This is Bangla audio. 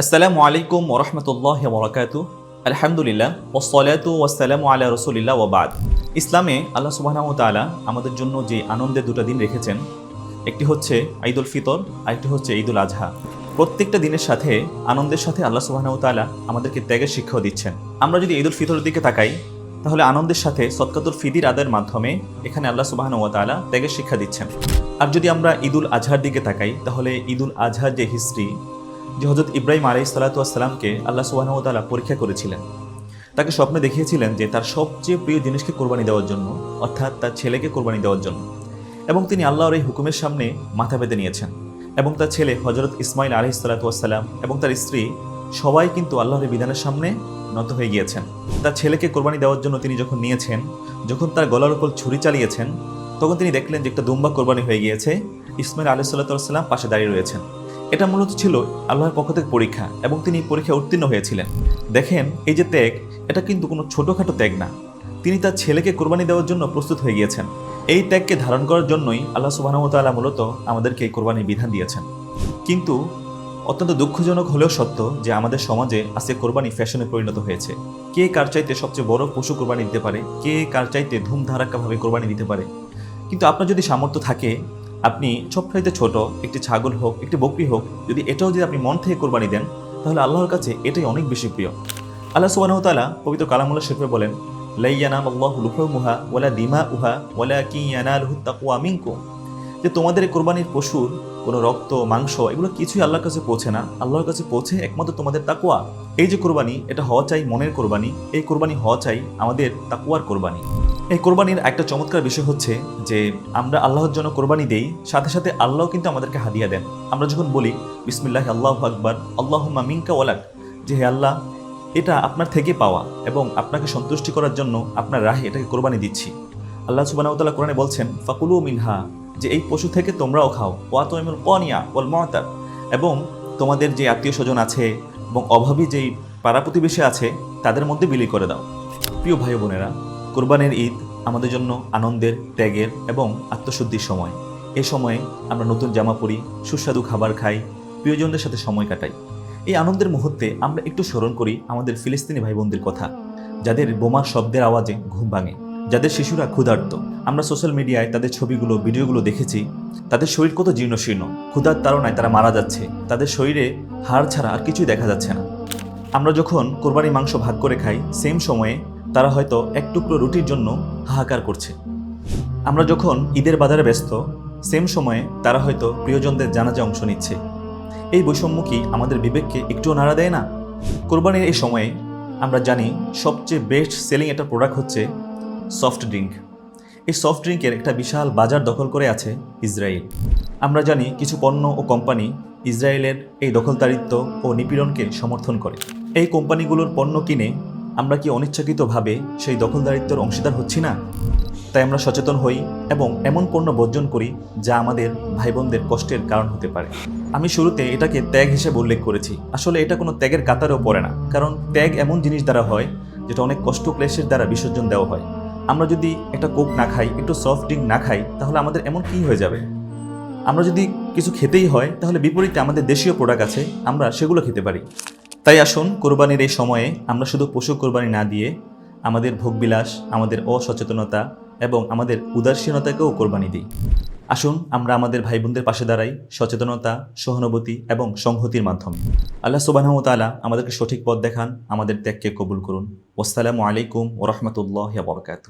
আসসালামু আলাইকুম ওরহমতুল্লাহ বরকাতু। আলহামদুলিল্লাহ ওসলাতু ওয়াসালামু আলা রসুলিল্লাহ ওবাদ ইসলামে আল্লাহ সুবাহ তাআলা আমাদের জন্য যে আনন্দের দুটো দিন রেখেছেন, একটি হচ্ছে ঈদুল ফিতর, আরেকটি হচ্ছে ঈদুল আজহা প্রত্যেকটা দিনের সাথে, আনন্দের সাথে আল্লাহ সুবাহ তালা আমাদেরকে ত্যাগের শিক্ষাও দিচ্ছেন। আমরা যদি ঈদুল ফিতরের দিকে তাকাই, তাহলে আনন্দের সাথে সৎকাতুল ফিদির আদায়ের মাধ্যমে এখানে আল্লাহ সুবাহ তাআলা ত্যাগের শিক্ষা দিচ্ছেন। আর যদি আমরা ঈদুল আজহার দিকে তাকাই, তাহলে ঈদুল আজহার যে হিস্ট্রি যে হজরত ইব্রাহিম আলাই সালাতামকে আল্লাহ সুবাহতালা পরীক্ষা করেছিলেন। তাকে স্বপ্নে দেখিয়েছিলেন যে তার সবচেয়ে প্রিয় জিনিসকে কোরবানি দেওয়ার জন্য, অর্থাৎ তার ছেলেকে কোরবানি দেওয়ার জন্য। এবং তিনি আল্লাহর এই হুকুমের সামনে মাথা পেতে নিয়েছেন। এবং তার ছেলে হজরত ইসমাইল আলহি সালাতাম এবং তার স্ত্রী সবাই কিন্তু আল্লাহর বিধানের সামনে নত হয়ে গিয়েছেন। তার ছেলেকে কোরবানি দেওয়ার জন্য তিনি যখন নিয়েছেন, যখন তার গলার উপর ছুরি চালিয়েছেন, তখন তিনি দেখলেন যে একটা দুম্বা কোরবানি হয়ে গিয়েছে। ইসমাইল আলহ সাল্লাহ সাল্লাম পাশে দাঁড়িয়ে রয়েছেন। এটা মূলত ছিল আল্লাহর পক্ষ থেকে পরীক্ষা এবং তিনি পরীক্ষা উত্তীর্ণ হয়েছিলেন। দেখেন, এই যে ত্যাগ, এটা কিন্তু কোনো ছোটোখাটো ত্যাগ না। তিনি তার ছেলেকে কোরবানি দেওয়ার জন্য প্রস্তুত হয়ে গিয়েছেন। এই ত্যাগকে ধারণ করার জন্যই আল্লাহ সুবাহতাল্লাহ মূলত আমাদেরকে এই কোরবানির বিধান দিয়েছেন। কিন্তু অত্যন্ত দুঃখজনক হলেও সত্য যে আমাদের সমাজে আজকে কোরবানি ফ্যাশনে পরিণত হয়েছে। কে কার চাইতে সবচেয়ে বড় পশু কোরবানি দিতে পারে? কে কার চাইতে ধুমধারাক্কাভাবে কোরবানি দিতে পারে? কিন্তু আপনার যদি সামর্থ্য থাকে আপনি সবচাইতে ছোট, একটি ছাগল হোক, একটি বকরি হোক, যদি এটাও যদি আপনি মন থেকে কোরবানি দেন, তাহলে আল্লাহর কাছে এটাই অনেক বেশি প্রিয়। আল্লাহ সুবাহতালা পবিত্র কালামুল্লা শিল্পে বলেন লাইয়ানাম আল্লাহ মুহা ওয়ালা দিমা উহা ওয়ালা কি ইয়ানালহু তাকুয়া মিনকুম। যে তোমাদের কোরবানির পশুর কোনো রক্ত, মাংস, এগুলো কিছুই আল্লাহর কাছে পৌঁছে না। আল্লাহর কাছে পৌঁছে একমাত্র তোমাদের তাকুয়া এই যে কোরবানি, এটা হওয়া চাই মনের কোরবানি। এই কোরবানি হওয়া চাই আমাদের তাকুয়ার কোরবানি। এই কোরবানির একটা চমৎকার বিষয় হচ্ছে যে, আমরা আল্লাহর জন্য কোরবানি দেই, সাথে সাথে আল্লাহ কিন্তু আমাদেরকে হাদিয়া দেন। আমরা যখন বলি, বিসমিল্লাহ, আল্লাহ আকবর আল্লাহ মিঙ্কা ওয়ালাক যে হে আল্লাহ, এটা আপনার থেকে পাওয়া এবং আপনাকে সন্তুষ্টি করার জন্য আপনার রাহে এটাকে কোরবানি দিচ্ছি। আল্লাহ সুবানাউতাল্লাহ কোরআনে বলছেন, ফাকুলু মিনহা যে এই পশু থেকে তোমরাও খাও। ওয়া তো এমন কনিয়া ওয়াল মহতার এবং তোমাদের যে আত্মীয় স্বজন আছে এবং অভাবী যেই পাড়া প্রতিবেশী আছে, তাদের মধ্যে বিলি করে দাও। প্রিয় ভাই বোনেরা, কোরবানের ঈদ আমাদের জন্য আনন্দের, ত্যাগের এবং আত্মশুদ্ধির সময়। এ সময়ে আমরা নতুন জামা পরি, সুস্বাদু খাবার খাই, প্রিয়জনদের সাথে সময় কাটাই। এই আনন্দের মুহূর্তে আমরা একটু স্মরণ করি আমাদের ফিলিস্তিনি ভাই বোনদের কথা, যাদের বোমার শব্দের আওয়াজে ঘুম ভাঙে। যাদের শিশুরা ক্ষুধার্ত, আমরা সোশ্যাল মিডিয়ায় তাদের ছবিগুলো, ভিডিওগুলো দেখেছি, তাদের শরীর কত জীর্ণশীর্ণ, ক্ষুধার তাড়নায় তারা মারা যাচ্ছে, তাদের শরীরে হাড় ছাড়া আর কিছুই দেখা যাচ্ছে না। আমরা যখন কোরবানি মাংস ভাগ করে খাই, সেম সময়ে তারা হয়তো এক টুকরো রুটির জন্য হাহাকার করছে। আমরা যখন ঈদের বাজারে ব্যস্ত, সেম সময়ে তারা হয়তো প্রিয়জনদের জানাজে অংশ নিচ্ছে। এই বৈষম্য কি আমাদের বিবেককে একটুও নাড়া দেয় না? কোরবানির এই সময়ে আমরা জানি সবচেয়ে বেস্ট সেলিং একটা প্রোডাক্ট হচ্ছে সফট ড্রিঙ্ক এই সফট ড্রিঙ্কের একটা বিশাল বাজার দখল করে আছে ইসরায়েল। আমরা জানি কিছু পণ্য ও কোম্পানি ইসরায়েলের এই দখলদারিত্ব ও নিপীড়নকে সমর্থন করে। এই কোম্পানিগুলোর পণ্য কিনে আমরা কি অনিচ্ছাকৃতভাবে সেই দখলদারিত্বের অংশীদার হচ্ছি না? তাই আমরা সচেতন হই এবং এমন পণ্য বর্জন করি যা আমাদের ভাই বোনদের কষ্টের কারণ হতে পারে। আমি শুরুতে এটাকে ত্যাগ হিসেবে উল্লেখ করেছি। আসলে এটা কোনো ত্যাগের কাতারেও পড়ে না, কারণ ত্যাগ এমন জিনিস দ্বারা হয় যেটা অনেক কষ্ট ক্লেশের দ্বারা বিসর্জন দেওয়া হয়। আমরা যদি একটা কোক না খাই, একটু সফট ড্রিঙ্ক না খাই, তাহলে আমাদের এমন কি হয়ে যাবে? আমরা যদি কিছু খেতেই হয়, তাহলে বিপরীতে আমাদের দেশীয় প্রোডাক্ট আছে, আমরা সেগুলো খেতে পারি। তাই আসুন, কোরবানির এই সময়ে আমরা শুধু পশু কোরবানি না দিয়ে আমাদের ভোগবিলাস, আমাদের অসচেতনতা এবং আমাদের উদাসীনতাকেও কোরবানি দিই। আসুন আমরা আমাদের ভাই বোনদের পাশে দাঁড়াই, সচেতনতা, সহানুভূতি এবং সংহতির মাধ্যমে। আল্লাহ সুবাহতালা আমাদেরকে সঠিক পথ দেখান, আমাদের ত্যাগকে কবুল করুন। আসসালামু আলাইকুম ওরহমতুল্লাহ বরকাত